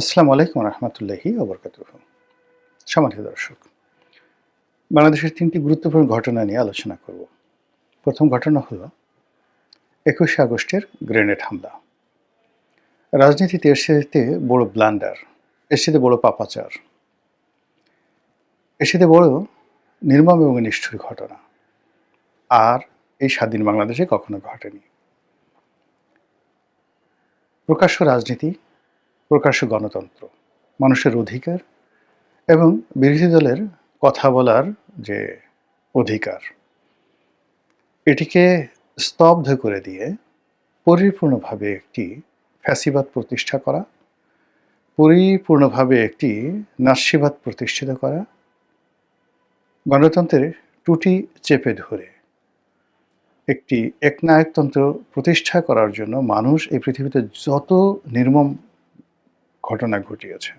আসসালামু আলাইকুম রহমতুল্লাহি ওবরকাত সম্মানিত দর্শক, বাংলাদেশের তিনটি গুরুত্বপূর্ণ ঘটনা নিয়ে আলোচনা করব। প্রথম ঘটনা হলো একুশে আগস্টের গ্রেনেড হামলা। রাজনীতিতে এর সাথে বড় ব্লান্ডার এর সাথে বড় পাপাচার। এর সাথে বড় নির্মম এবং নিষ্ঠুর ঘটনা। আর এই স্বাধীন বাংলাদেশে কখনো ঘটেনি। প্রকাশ্য রাজনীতি প্রকাশ্য গণতন্ত্র, মানুষের অধিকার এবং বিরোধী দলের কথা বলার যে অধিকার, এটিকে স্তব্ধ করে দিয়ে পরিপূর্ণভাবে একটি ফ্যাসিবাদ প্রতিষ্ঠা করা, পরিপূর্ণভাবে একটি নাস্যিবাদ প্রতিষ্ঠিত করা, গণতন্ত্রের টুটি চেপে ধরে একটি একনায়কতন্ত্র প্রতিষ্ঠা করার জন্য মানুষ এই পৃথিবীতে যত নির্মম ঘটনা ঘটিয়েছে।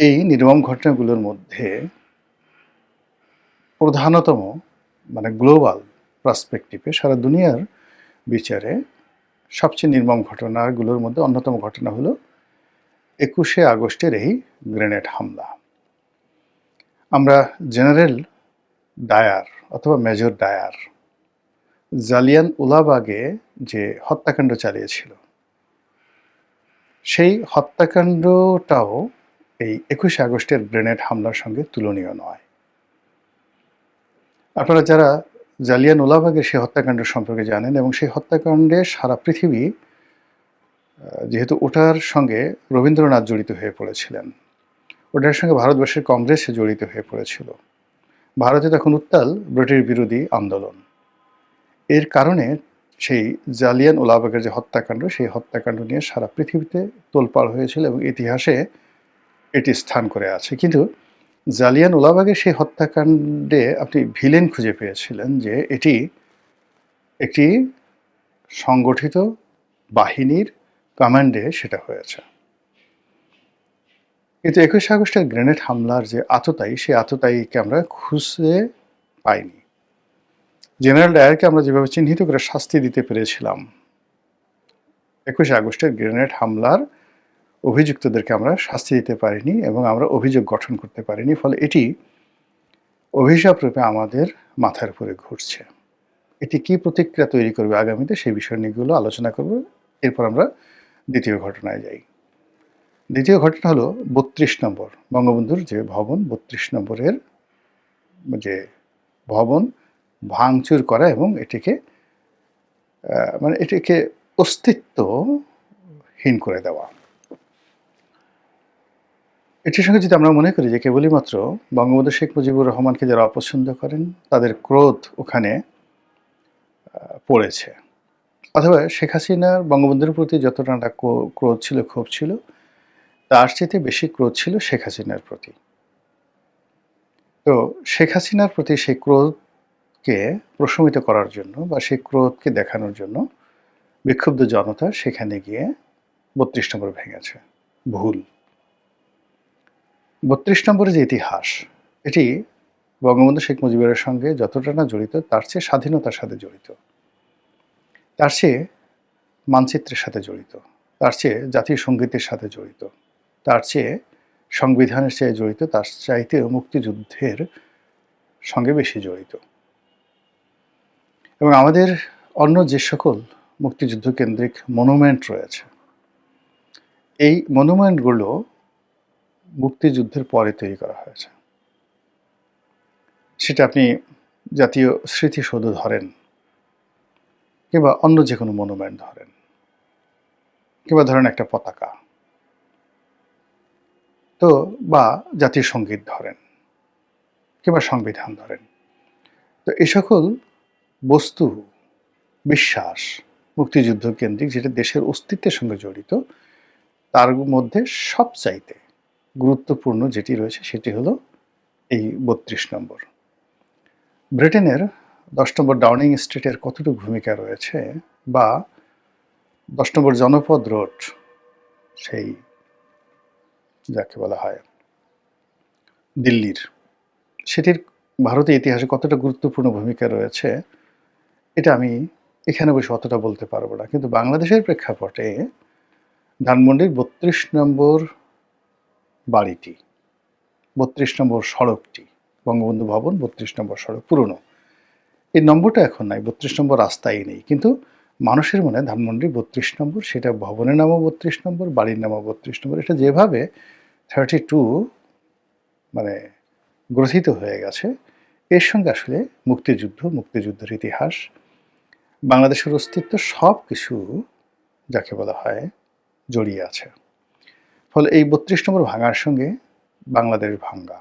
এই নির্মম ঘটনাগুলোর মধ্যে প্রধানতম মানে গ্লোবাল পার্সপেক্টিভে সারা দুনিয়ার বিচারে সবচেয়ে নির্মম ঘটনাগুলোর মধ্যে অন্যতম ঘটনা হলো একুশে আগস্টের এই গ্রেনেড হামলা। আমরা জেনারেল ডায়ার অথবা মেজর ডায়ার, জালিয়ান উলাবাগে যে হত্যাকাণ্ড চালিয়েছিল সেই হত্যাকাণ্ডটাও এই একুশে আগস্টের গ্রেনেড হামলার সঙ্গে তুলনীয় নয়। আপনারা যারা জালিয়ান উলাবাগের সেই হত্যাকাণ্ড সম্পর্কে জানেন এবং সেই হত্যাকাণ্ডে সারা পৃথিবী যেহেতু ওটার সঙ্গে রবীন্দ্রনাথ জড়িত হয়ে পড়েছিলেন, ওটার সঙ্গে ভারতবর্ষের কংগ্রেস জড়িত হয়ে পড়েছিল। ভারতে তখন উত্তাল ব্রিটিশ বিরোধী আন্দোলন। এর কারণে সেই জালিয়ান ওলাবাগের যে হত্যাকাণ্ড, সেই হত্যাকাণ্ড নিয়ে সারা পৃথিবীতে তোলপাড় হয়েছিল এবং ইতিহাসে এটি স্থান করে আছে। কিন্তু জালিয়ান ওলাবাগের সেই হত্যাকাণ্ডে আপনি ভিলেন খুঁজে পেয়েছিলেন যে এটি একটি সংগঠিত বাহিনীর কমান্ডে সেটা হয়েছে। কিন্তু একুশে আগস্টের গ্রেনেড হামলার যে আততায়ী, সেই আততায়ীকে আমরা খুঁজে পাইনি। জেনারেল ডায়ারকে আমরা যেভাবে চিহ্নিত করে শাস্তি দিতে পেরেছিলাম, একুশে আগস্টের গ্রেনেড হামলার অভিযুক্তদেরকে আমরা শাস্তি দিতে পারিনি এবং আমরা অভিযোগ গঠন করতে পারিনি, ফলে এটি অভিশাপ রূপে আমাদের মাথার উপরে ঘুরছে। এটি কি প্রতিক্রিয়া তৈরি করবে আগামীতে সেই বিষয় নিয়েগুলো আলোচনা করব। এরপর আমরা দ্বিতীয় ঘটনায় যাই। দ্বিতীয় ঘটনা হলো বত্রিশ নম্বর, বঙ্গবন্ধুর যে ভবন, বত্রিশ নম্বরের যে ভবন ভাঙচুর করা এবং এটিকে মানে এটিকে অস্তিত্বহীন করে দেওয়া। এটির সঙ্গে যদি আমরা মনে করি যে কেবলই মাত্র বঙ্গবন্ধু শেখ মুজিবুর রহমানকে যারা অপছন্দ করেন, তাদের ক্রোধ ওখানে পড়েছে। অথবা শেখ হাসিনার বঙ্গবন্ধুর প্রতি যতটা ক্রোধ ছিল, ক্ষোভ ছিল, তার চেয়ে বেশি ক্রোধ ছিল শেখ হাসিনার প্রতি। তো শেখ হাসিনার প্রতি সেই ক্রোধ কে প্রশমিত করার জন্য বা সেই ক্রোধকে দেখানোর জন্য বিক্ষুব্ধ জনতা সেখানে গিয়ে বত্রিশ নম্বর ভেঙেছে ভুল। বত্রিশ নম্বরের যে ইতিহাস, এটি বঙ্গবন্ধু শেখ মুজিবের সঙ্গে যতটা না জড়িত, তার চেয়ে স্বাধীনতার সাথে জড়িত। তার চেয়ে মানচিত্রের সাথে জড়িত। তার চেয়ে জাতীয় সঙ্গীতের সাথে জড়িত। তার চেয়ে সংবিধানের চেয়ে জড়িত, তার চাইতেও মুক্তিযুদ্ধের সঙ্গে বেশি জড়িত। এবং আমাদের অন্য যে সকল মুক্তিযুদ্ধ কেন্দ্রিক মনুমেন্ট রয়েছে, এই মনুমেন্টগুলো মুক্তিযুদ্ধের পরে তৈরি করা হয়েছে। সেটা আপনি জাতীয় স্মৃতিসৌধ ধরেন কিংবা অন্য যে কোনো মনুমেন্ট ধরেন কিংবা ধরেন একটা পতাকা। তো বা জাতীয় সংগীত ধরেন কিংবা সংবিধান ধরেন। তো এই সকল বস্তু, বিশ্বাস, মুক্তিযুদ্ধ কেন্দ্রিক যেটা দেশের অস্তিত্বের সঙ্গে জড়িত, তার মধ্যে সবচাইতে গুরুত্বপূর্ণ যেটি রয়েছে সেটি হলো এই বত্রিশ নম্বর। ব্রিটেনের দশ নম্বর ডাউনিং স্ট্রিটের কতটুকু ভূমিকা রয়েছে বা দশ নম্বর জনপদ রোড, সেই যাকে বলা হয় দিল্লির, সেটির ভারতীয় ইতিহাসে কতটা গুরুত্বপূর্ণ ভূমিকা রয়েছে এটা আমি এখানে বসে অতটা বলতে পারব না। কিন্তু বাংলাদেশের প্রেক্ষাপটে ধানমন্ডির বত্রিশ নম্বর বাড়িটি, বত্রিশ নম্বর সড়কটি, বঙ্গবন্ধু ভবন, বত্রিশ নম্বর সড়ক পুরনো। এই নম্বরটা এখন নাই, বত্রিশ নম্বর রাস্তায় নেই। কিন্তু মানুষের মনে ধানমন্ডি বত্রিশ নম্বর, সেটা ভবনের নামও বত্রিশ নম্বর, বাড়ির নামও বত্রিশ নম্বর, এটা যেভাবে থার্টি টু মানে গ্রথিত হয়ে গেছে, এর সঙ্গে আসলে মুক্তিযুদ্ধ, মুক্তিযুদ্ধের ইতিহাস বাংলাদেশের অস্তিত্ব সব কিছু যাকে বলা হয় জড়িয়ে আছে। ফলে এই বত্রিশ নম্বর ভাঙার সঙ্গে বাংলাদেশ ভাঙ্গা।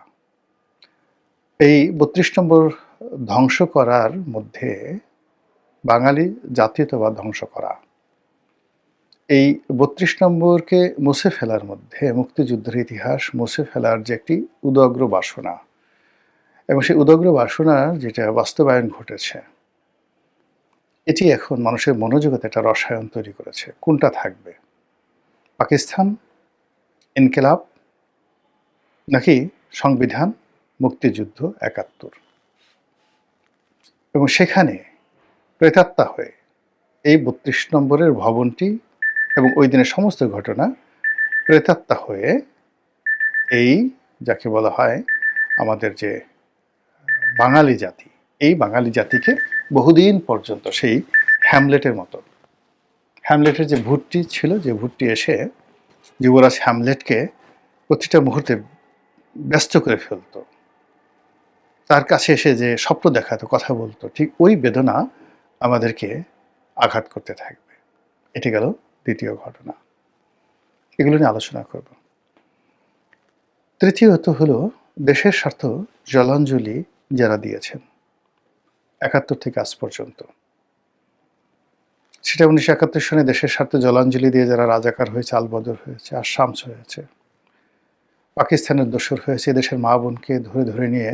এই বত্রিশ নম্বর ধ্বংস করার মধ্যে বাঙালি জাতীয়তাবাদ ধ্বংস করা। এই বত্রিশ নম্বরকে মুছে ফেলার মধ্যে, মুক্তিযুদ্ধের ইতিহাস মুছে ফেলার যে একটি উদগ্র বাসনা, এবং সেই উদগ্র বাসনার যেটা বাস্তবায়ন ঘটেছে এটি এখন মানুষের মনোযোগতে একটা রসায়ন তৈরি করেছে। কোনটা থাকবে? পাকিস্তান? ইনকেলাব? নাকি সংবিধান? মুক্তিযুদ্ধ? একাত্তর? এবং সেখানে প্রেতাত্মা হয়ে এই বত্রিশ নম্বরের ভবনটি এবং ওই দিনের সমস্ত ঘটনা প্রেতাত্মা হয়ে এই, যাকে বলা হয় আমাদের যে বাঙালি জাতি এই বাঙালি জাতিকে বহুদিন পর্যন্ত সেই হ্যামলেটের মতো। হ্যামলেটের যে ভূতটি ছিল, যে ভূতটি এসে যুবরাজ হ্যামলেটকে প্রতিটা মুহূর্তে ব্যস্ত করে ফেলতো। তার কাছে এসে যে স্বপ্ন দেখাতো, কথা বলতো, ঠিক ওই বেদনা আমাদেরকে আঘাত করতে থাকবে। এটি গেল দ্বিতীয় ঘটনা। এগুলো নিয়ে আলোচনা করব। তৃতীয়ত হলো, দেশের স্বার্থ জলাঞ্জলি যারা দিয়েছেন। একাত্তর থেকে আজ পর্যন্ত। সেটা উনিশশো একাত্তর সনে দেশের স্বার্থে জলাঞ্জলি দিয়ে যারা রাজাকার হয়েছে, আলবদর হয়েছে, আর শামস হয়েছে, পাকিস্তানের দোসর হয়েছে দেশের মা বোনকে ধরে ধরে নিয়ে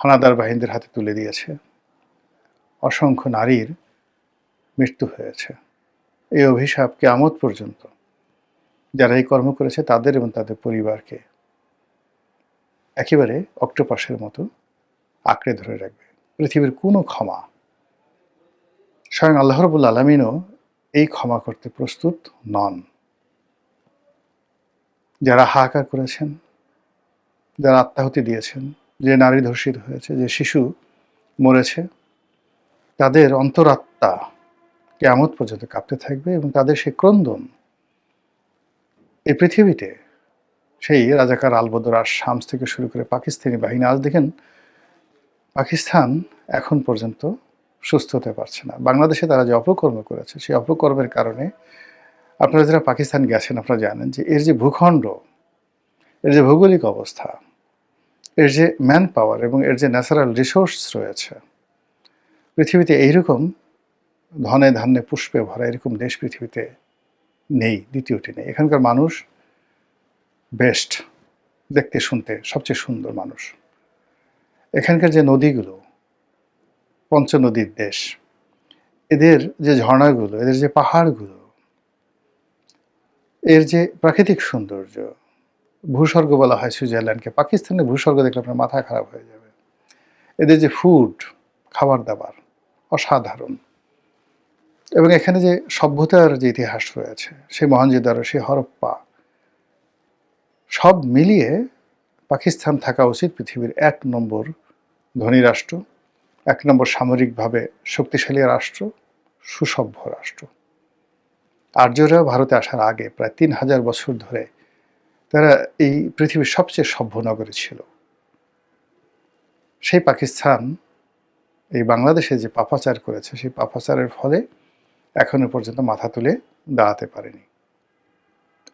হানাদার বাহিনীদের হাতে তুলে দিয়েছে। অসংখ্য নারীর মৃত্যু হয়েছে। এই অভিশাপ কেয়ামত পর্যন্ত যারা এই কর্ম করেছে, তাদের এবং তাদের পরিবারকে একেবারে অক্টোপাসের মতো আঁকড়ে ধরে রাখবে। পৃথিবীর কোনো ক্ষমা। স্বয়ং আল্লাহ রবুল আলমিনও এই ক্ষমা করতে প্রস্তুত নন। যারা হাহাকার করেছেন, যারা আত্মাহুতি দিয়েছেন, যে নারী ধর্ষিত হয়েছে, যে শিশু মরেছে, তাদের অন্তরাত্মা কেমত পর্যন্ত কাঁপতে থাকবে এবং তাদের সেই ক্রন্দন এই পৃথিবীতে সেই রাজাকার আলবদর আর শামস থেকে শুরু করে পাকিস্তানি বাহিনী, আজ দেখেন পাকিস্তান এখন পর্যন্ত সুস্থ হতে পারছে না। বাংলাদেশে তারা যে অপকর্ম করেছে, সেই অপকর্মের কারণে আপনারা যারা পাকিস্তান গেছেন, আপনারা জানেন যে এর যে ভূখণ্ড, এর যে ভৌগোলিক অবস্থা, এর যে ম্যান পাওয়ার এবং এর যে ন্যাচারাল রিসোর্স রয়েছে, পৃথিবীতে এইরকম ধনে ধান্যে পুষ্পে ভরা এরকম দেশ পৃথিবীতে নেই, দ্বিতীয়টি নেই। এখানকার মানুষ বেস্ট দেখতে, শুনতে সবচেয়ে সুন্দর মানুষ। এখানকার যে নদীগুলো, পঞ্চনদীর দেশ, এদের যে ঝর্ণাগুলো, এদের যে পাহাড়গুলো, এর যে প্রাকৃতিক সৌন্দর্য, ভূস্বর্গ বলা হয় সুইজারল্যান্ডকে। পাকিস্তানের ভূস্বর্গ দেখলে আপনার মাথা খারাপ হয়ে যাবে। এদের যে ফুড খাবার দাবার অসাধারণ। এবং এখানে যে সভ্যতার যে ইতিহাস রয়েছে, সেই মহানজিদার সেই হরপ্পা, সব মিলিয়ে পাকিস্তান থাকা উচিত পৃথিবীর এক নম্বর ধনী রাষ্ট্র, এক নম্বর সামরিকভাবে শক্তিশালী রাষ্ট্র, সুসভ্য রাষ্ট্র। আর্যরা ভারতে আসার আগে প্রায় তিন হাজার বছর ধরে তারা এই পৃথিবীর সবচেয়ে সভ্য নগরী ছিল। সেই পাকিস্তান এই বাংলাদেশে যে পাপাচার করেছে, সেই পাপাচারের ফলে এখনও পর্যন্ত মাথা তুলে দাঁড়াতে পারেনি।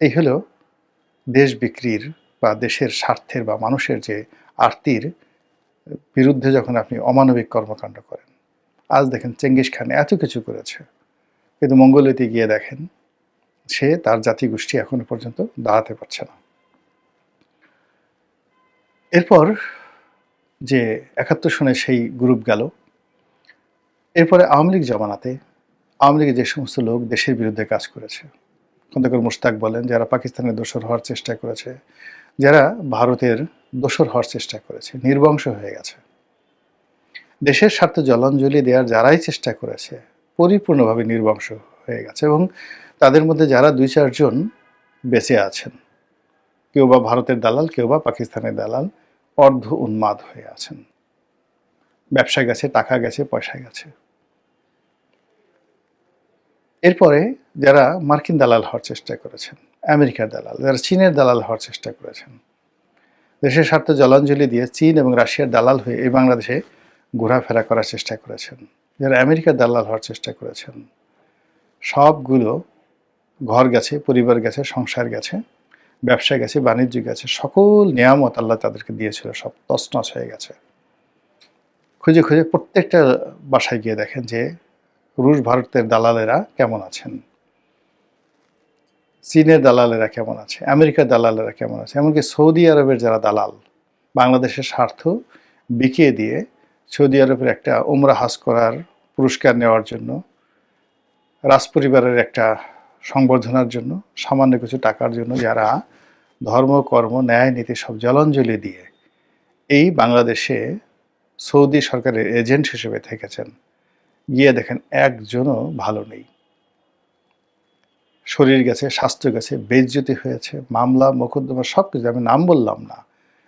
এই হলো দেশ বিক্রির বা দেশের স্বার্থের বা মানুষের যে আরতির বিরুদ্ধে যখন আপনি অমানবিক কর্মকাণ্ড করেন, আজ দেখেন চেঙ্গিস খান এত কিছু করেছে, কিন্তু মঙ্গলীতে গিয়ে দেখেন সে তার জাতিগোষ্ঠী এখনও পর্যন্ত দাঁড়াতে পারছে না। এরপর যে একাত্তর সনে সেই গ্রুপ গেল, এরপরে আওয়ামী লীগ জমানাতে, আওয়ামী লীগের যে সমস্ত লোক দেশের বিরুদ্ধে কাজ করেছে, খন্দকার মুশতাক বলেন, যারা পাকিস্তানের দোষর হওয়ার চেষ্টা করেছে, যারা ভারতের দোষর হওয়ার চেষ্টা করেছে, নির্বংশ হয়ে গেছে। দেশের স্বার্থে জলাঞ্জলি দেওয়ার যারাই চেষ্টা করেছে, পরিপূর্ণভাবে নির্বংশ হয়ে গেছে এবং তাদের মধ্যে যারা দুই চারজন বেঁচে আছেন, কেউ বা ভারতের দালাল, কেউ বা পাকিস্তানের দালাল, অর্ধ উন্মাদ হয়ে আছেন। ব্যবসা গেছে, টাকা গেছে, পয়সা গেছে। এরপরে যারা মার্কিন দালাল হওয়ার চেষ্টা করেছেন, আমেরিকার দালাল, যারা চীনের দালাল হওয়ার চেষ্টা করেছেন দেশের স্বার্থে জলাঞ্জলি দিয়ে চীন এবং রাশিয়ার দালাল হয়ে এই বাংলাদেশে ঘোরাফেরা করার চেষ্টা করেছেন, যারা আমেরিকার দালাল হওয়ার চেষ্টা করেছেন। সবগুলো ঘর গেছে, পরিবার গেছে, সংসার গেছে, ব্যবসা গেছে, বাণিজ্য গেছে, সকল নিয়ামত আল্লাহ তাদেরকে দিয়েছিল, সব তছনছ হয়ে গেছে। খুঁজে খুঁজে প্রত্যেকটা বাসায় গিয়ে দেখেন যে রুশ ভারতের দালালেরা কেমন আছেন। চীনের দালালেরা কেমন আছে? আমেরিকার দালালেরা কেমন আছে? এমনকি সৌদি আরবের যারা দালাল, বাংলাদেশের স্বার্থ বিকিয়ে দিয়ে সৌদি আরবের একটা উমরা হাস করার পুরস্কার নেওয়ার জন্য, রাজপরিবারের একটা সংবর্ধনার জন্য, সামান্য কিছু টাকার জন্য যারা ধর্ম, কর্ম, ন্যায়, নীতি সব জলাঞ্জলি দিয়ে এই বাংলাদেশে সৌদি সরকারের এজেন্ট হিসেবে থেকেছেন, গিয়ে দেখেন একজনও ভালো নেই। শরীর গেছে, স্বাস্থ্য গেছে, বেজ্জতি হয়েছে, মামলা, মোকদ্দমা সব কিছু আমি নাম বললাম না।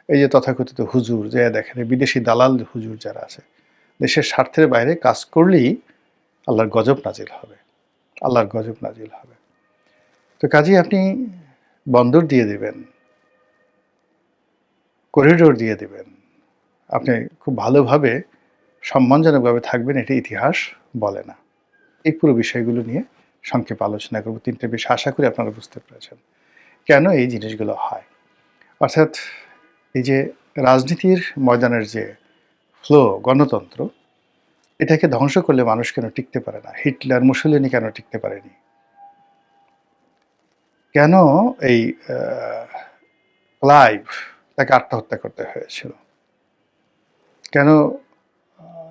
এই যে তথাকথিত হুজুর, যে দেখেন বিদেশি দালাল হুজুর যারা আছে, দেশের স্বার্থের বাইরে কাজ করলেই আল্লাহর গজব নাজিল হবে, আল্লাহর গজব নাজিল হবে। তো কাজে, আপনি বন্দর দিয়ে দেবেন, করিডোর দিয়ে দেবেন, আপনি খুব ভালোভাবে, সম্মানজনকভাবে থাকবেন, এটি ইতিহাস বলে না। এই পুরো বিষয়গুলো নিয়ে সংক্ষেপ আলোচনা করব। তিনটে বিষয় আশা করি আপনারা বুঝতে পেরেছেন। কেন এই জিনিসগুলো হয়? অর্থাৎ এই যে রাজনীতির ময়দানের যে ফ্লো গণতন্ত্র, এটাকে ধ্বংস করলে মানুষ কেন টিকতে পারে না? হিটলার, মুসলিনী কেন টিকতে পারেনি? কেন এই ক্লাইভ তাকে আত্মহত্যা করতে হয়েছিল? কেন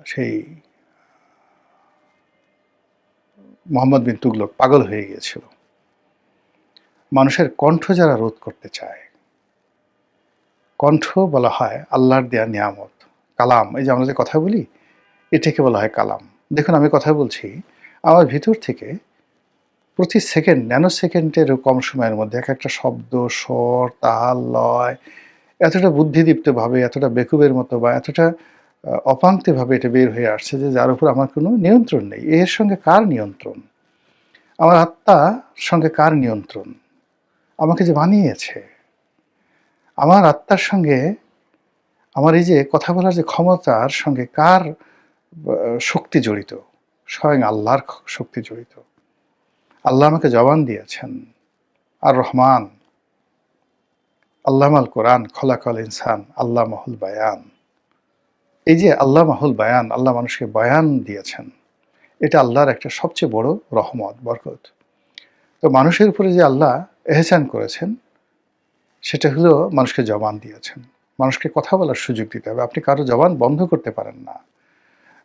সেই মোহাম্মদ বিন তুগলক পাগল হয়ে গিয়েছিল। মানুষের কণ্ঠ যারা রোধ করতে চায়, কণ্ঠ বলা হয় আল্লাহর দেয়া নিয়ামত, কালাম। এই যে আমরা যে কথা বলি, এটাকে বলা হয় কালাম। দেখুন, আমি কথা বলছি, আমার ভিতর থেকে প্রতি সেকেন্ড ন্যানো সেকেন্ডেরও কম সময়ের মধ্যে এক একটা শব্দ, স্বর, তাল, লয়, এতটা বুদ্ধিদীপ্তভাবে, এতটা বেকুবের মতো বা এতটা অপাঙ্ক্তভাবে এটা বের হয়ে আসছে যে যার উপর আমার কোনো নিয়ন্ত্রণ নেই। এর সঙ্গে কার নিয়ন্ত্রণ? আমার আত্মার সঙ্গে কার নিয়ন্ত্রণ? আমাকে যে বানিয়েছে। আমার আত্মার সঙ্গে, আমার এই যে কথা বলার যে ক্ষমতার সঙ্গে কার শক্তি জড়িত? স্বয়ং আল্লাহর শক্তি জড়িত। আল্লাহ আমাকে জবান দিয়েছেন। আর রহমান, আল্লাহ আল কোরআন খলাকল ইনসান, আল্লাহ মহুল বায়ান। এই যে আল্লাহ মাহুল বায়ান, আল্লাহ মানুষকে বয়ান দিয়েছেন, এটা আল্লাহর একটা সবচেয়ে বড় রহমত, বরকত। তো মানুষের উপরে যে আল্লাহ এহসান করেছেন, সেটা হলো মানুষকে জবান দিয়েছেন। মানুষকে কথা বলার সুযোগ দিতে হবে। আপনি কারও জবান বন্ধ করতে পারেন না।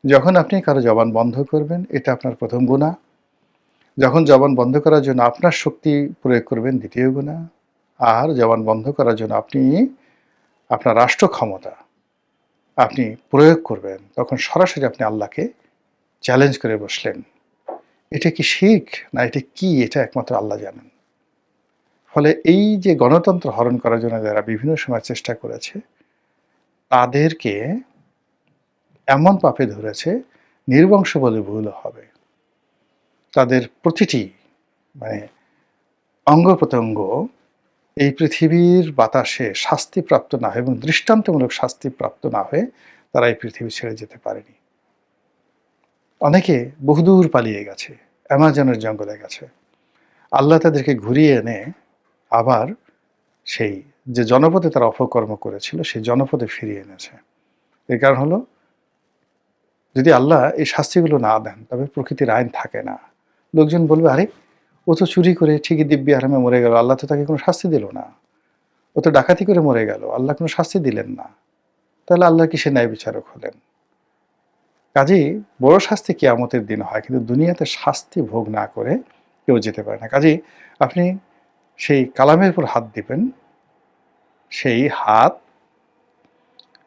যখন আপনি কারও জবান বন্ধ করবেন, এটা আপনার প্রথম গুণা যখন জবান বন্ধ করার জন্য আপনার শক্তি প্রয়োগ করবেন, দ্বিতীয় গুণা আর জবান বন্ধ করার জন্য আপনি, আপনার রাষ্ট্র ক্ষমতা। আপনি প্রয়োগ করবেন, তখন সরাসরি আপনি আল্লাহকে চ্যালেঞ্জ করে বসলেন। এটা কি শিখ না এটা কি? এটা একমাত্র আল্লাহ জানেন। ফলে এই যে গণতন্ত্র হরণ করার জন্য যারা বিভিন্ন সময় চেষ্টা করেছে, তাদেরকে এমন পাপে ধরেছে, নির্বংশ বলে ভুল হবে। তাদের প্রতিটি মানে অঙ্গ প্রত্যঙ্গ এই পৃথিবীর বাতাসে শাস্তিপ্রাপ্ত না হয়ে এবং দৃষ্টান্তমূলক শাস্তিপ্রাপ্ত না হয়ে তারা এই পৃথিবী ছেড়ে যেতে পারেনি। অনেকে বহুদূর পালিয়ে গেছে, অ্যামাজনের জঙ্গলে গেছে। আল্লাহ তাদেরকে ঘুরিয়ে এনে আবার সেই যে জনপদে তারা অপকর্ম করেছিল, সেই জনপদে ফিরিয়ে এনেছে। এর কারণ হলো, যদি আল্লাহ এই শাস্তিগুলো না দেন, তবে প্রকৃতির আইন থাকে না। লোকজন বলবে, আরে ও তো চুরি করে ঠিকই দিব্যি আরামে মরে গেল। আল্লাহ তো তাকে কোনো শাস্তি দিল না। ও তো ডাকাতি করে মরে গেল। আল্লাহ কোনো শাস্তি দিলেন না। তাহলে আল্লাহ কিসে ন্যায় বিচারক হলেন? কাজেই বড় শাস্তি কেয়ামতের দিন হয়, কিন্তু দুনিয়াতে শাস্তি ভোগ না করে কেউ যেতে পারে না। কাজেই আপনি সেই কালামের উপর হাত দিবেন, সেই হাত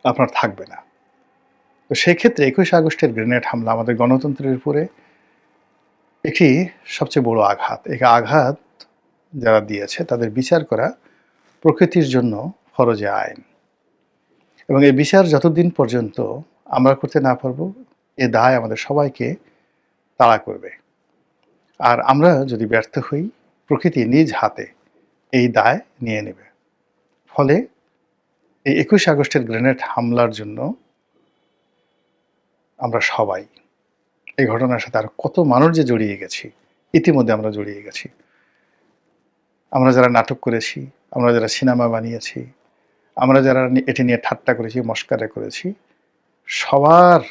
আপনার থাকবে না। তো সেক্ষেত্রে একুশে আগস্টের গ্রেনেড হামলা আমাদের গণতন্ত্রের উপরে একটি সবচেয়ে বড় আঘাত। এই আঘাত যারা দিয়েছে, তাদের বিচার করা প্রকৃতির জন্য ফরজে আইন। এবং এই বিচার যতদিন পর্যন্ত আমরা করতে না পারব, এ দায় আমাদের সবাইকে তাড়া করবে। আর আমরা যদি ব্যর্থ হই, প্রকৃতি নিজ হাতে এই দায় নিয়ে নেবে। ফলে এই একুশ আগস্টের গ্রেনেড হামলার জন্য আমরা সবাই এই ঘটনার সাথে আর কত মানুষ যে জড়িয়ে গেছি, ইতিমধ্যে আমরা জড়িয়ে গেছি। আমরা যারা নাটক করেছি, আমরা যারা সিনেমা বানিয়েছি, আমরা যারা এটি নিয়ে ঠাট্টা করেছি, মস্কারে করেছি, সবার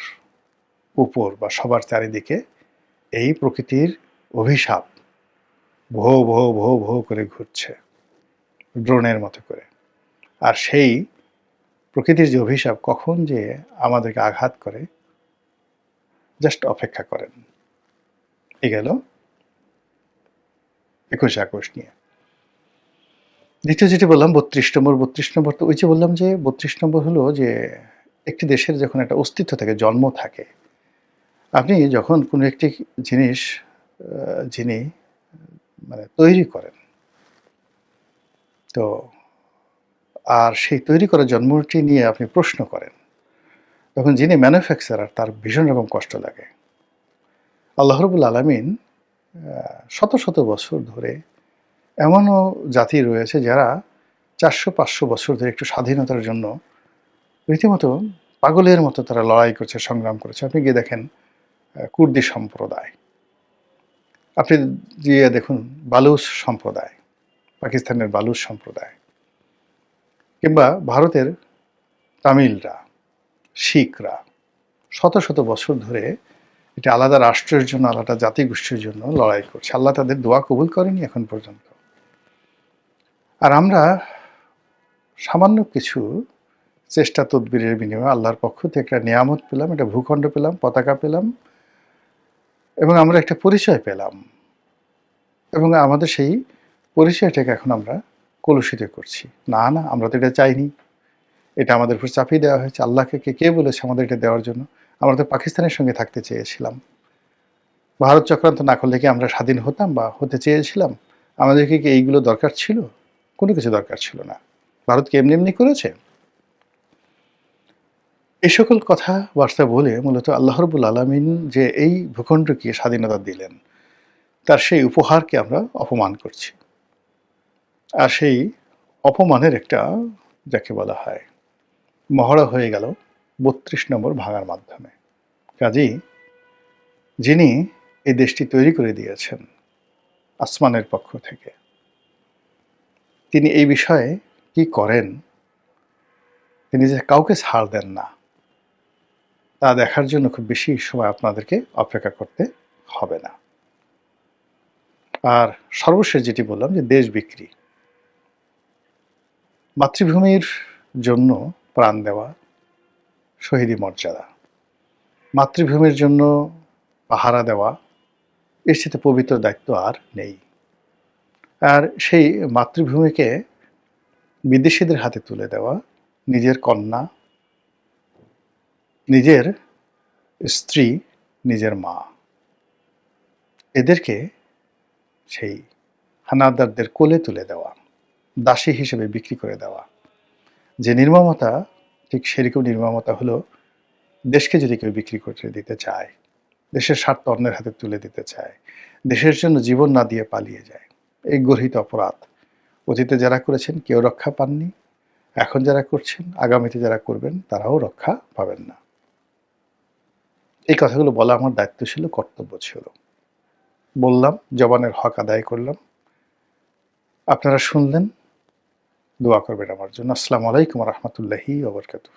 উপর বা সবার চারিদিকে এই প্রকৃতির অভিশাপ ভো ভো ভো ভো করে ঘুরছে, ড্রোনের মতো করে। আর সেই প্রকৃতির যে অভিশাপ কখন যে আমাদেরকে আঘাত করে জাস্ট অপেক্ষা করেন। এ গেল একুশে আগস্ট নিয়ে। দ্বিতীয় যেটি বললাম, বত্রিশ নম্বর বত্রিশ নম্বর, তো ওই যে বললাম যে বত্রিশ নম্বর হলো যে একটি দেশের যখন একটা অস্তিত্ব থাকে, জন্ম থাকে, আপনি যখন কোনো একটি জিনিস যিনি মানে তৈরি করেন, তো আর সেই তৈরি করা জন্মটি নিয়ে আপনি প্রশ্ন করেন তখন যিনি ম্যানুফ্যাকচারার তার ভীষণ রকম কষ্ট লাগে। আল্লাহ রবুল আলমিন শত শত বছর ধরে এমনও জাতি রয়েছে যারা চারশো, পাঁচশো বছর ধরে একটু স্বাধীনতার জন্য রীতিমতো পাগলের মতো তারা লড়াই করছে, সংগ্রাম করেছে। আপনি গিয়ে দেখেন কুর্দি সম্প্রদায়। আপনি গিয়ে দেখুন বালুস সম্প্রদায়, পাকিস্তানের বালুস সম্প্রদায় কিংবা ভারতের তামিলরা। শিখরা। শত শত বছর ধরে এটা আলাদা রাষ্ট্রের জন্য, আলাদা জাতিগোষ্ঠীর জন্য লড়াই করছে। আল্লাহ তাদের দোয়া কবুল করেনি এখন পর্যন্ত। আর আমরা সামান্য কিছু চেষ্টা তদবিরের বিনিময়ে আল্লাহর পক্ষ থেকে একটা নিয়ামত পেলাম, একটা ভূখণ্ড পেলাম, পতাকা পেলাম, এবং আমরা একটা পরিচয় পেলাম। এবং আমাদের সেই পরিচয়টাকে এখন আমরা কলুষিত করছি। না না, আমরা তো এটা চাইনি। এটা আমাদের উপর চাপিয়ে দেওয়া হয়েছে। আল্লাহকে কে কে বলেছে আমাদের এটা দেওয়ার জন্য? আমরা তো পাকিস্তানের সঙ্গে থাকতে চেয়েছিলাম। ভারত চক্রান্ত না করলে কি আমরা স্বাধীন হতাম বা হতে চেয়েছিলাম? আমাদেরকে কি এইগুলো দরকার ছিল? কোনো কিছু দরকার ছিল না। ভারতকে এমনি এমনি করেছে? এই সকল কথা বার্তা বলে মূলত আল্লাহ রবুল আলমিন যে এই ভূখণ্ডকে স্বাধীনতা দিলেন, তার সেই উপহারকে আমরা অপমান করছি। আর সেই অপমানের একটা, যাকে বলা হয় মহড়া হয়ে গেল বত্রিশ নম্বর ভাঙার মাধ্যমে। কাজেই যিনি এই দেশটি তৈরি করে দিয়েছেন আসমানের পক্ষ থেকে, তিনি এই বিষয়ে কি করেন? তিনি যে কাউকে ছাড় দেন না, তা দেখার জন্য খুব বেশি সময় আপনাদেরকে অপেক্ষা করতে হবে না। আর সর্বশেষ যেটি বললাম যে দেশ বিক্রি। মাতৃভূমির জন্য প্রাণ দেওয়া, শহীদি মর্যাদা। মাতৃভূমির জন্য পাহারা দেওয়া, এর সাথে পবিত্র দায়িত্ব আর নেই। আর সেই মাতৃভূমিকে বিদেশিদের হাতে তুলে দেওয়া, নিজের কন্যা, নিজের স্ত্রী, নিজের মা। এদেরকে সেই হানাদারদের কোলে তুলে দেওয়া, দাসী হিসেবে বিক্রি করে দেওয়া। যে নির্মমতা, ঠিক সেরকম নির্মমতা হলো দেশকে যদি কেউ বিক্রি করতে দিতে চায়, দেশের স্বার্থ অন্যের হাতে তুলে দিতে চায়, দেশের জন্য জীবন না দিয়ে পালিয়ে যায়, এই গর্হিত অপরাধ। অতীতে যারা করেছেন কেউ রক্ষা পাননি, এখন যারা করছেন, আগামীতে যারা করবেন, তারাও রক্ষা পাবেন না। এই কথাগুলো বলা আমার দায়িত্ব ছিল, কর্তব্য ছিল। বললাম, জবানের হক আদায় করলাম। আপনারা শুনলেন দোয়া করবেন আমার জন্য। আসসালামু আলাইকুম রহমতুল্লাহি ওবরকাতুহ